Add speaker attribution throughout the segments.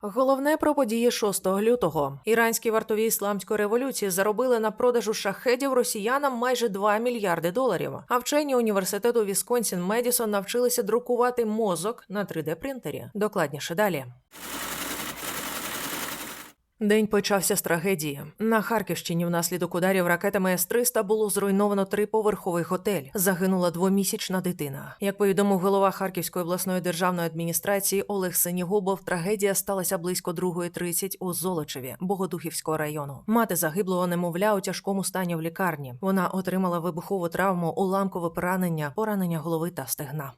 Speaker 1: Головне про події 6 лютого. Іранські вартові ісламської революції заробили на продажу шахедів росіянам майже 2 мільярди доларів. А вчені університету Вісконсін Медісон навчилися друкувати мозок на 3D принтері. Докладніше далі. День почався з трагедії. На Харківщині внаслідок ударів ракетами С-300 було зруйновано триповерховий готель. Загинула двомісячна дитина. Як повідомив голова Харківської обласної державної адміністрації Олег Синігубов, трагедія сталася близько 2.30 у Золочеві, Богодухівського району. Мати загиблого немовля у тяжкому стані в лікарні. Вона отримала вибухову травму, уламкове поранення, поранення голови та стегна.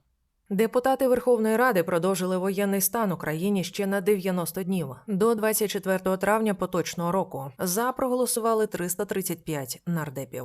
Speaker 1: Депутати Верховної Ради продовжили воєнний стан Україні ще на 90 днів до 24 травня поточного року. За проголосували 335 нардепів.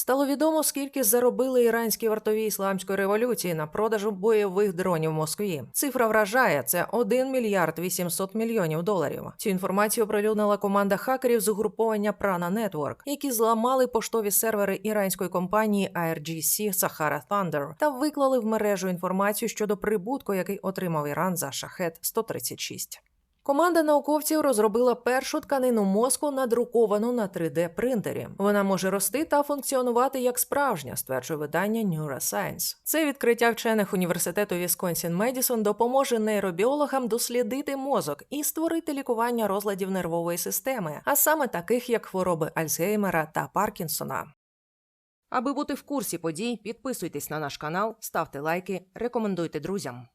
Speaker 1: Стало відомо, скільки заробили іранські вартові ісламської революції на продажу бойових дронів в Москві. Цифра вражає це 1 мільярд 800 мільйонів доларів. Цю інформацію оприлюднила команда хакерів з угруповання Prana Network, які зламали поштові сервери іранської компанії IRGC Sahara Thunder та виклали в мережу інформацію щодо прибутку, який отримав Іран за шахет 136 Команда науковців розробила першу тканину мозку, надруковану на 3D принтері. Вона може рости та функціонувати як справжня, стверджує видання Neuroscience. Це відкриття вчених університету Вісконсін Медісон допоможе нейробіологам дослідити мозок і створити лікування розладів нервової системи, а саме таких як хвороби Альцгеймера та Паркінсона. Аби бути в курсі подій, підписуйтесь на наш канал, ставте лайки, рекомендуйте друзям.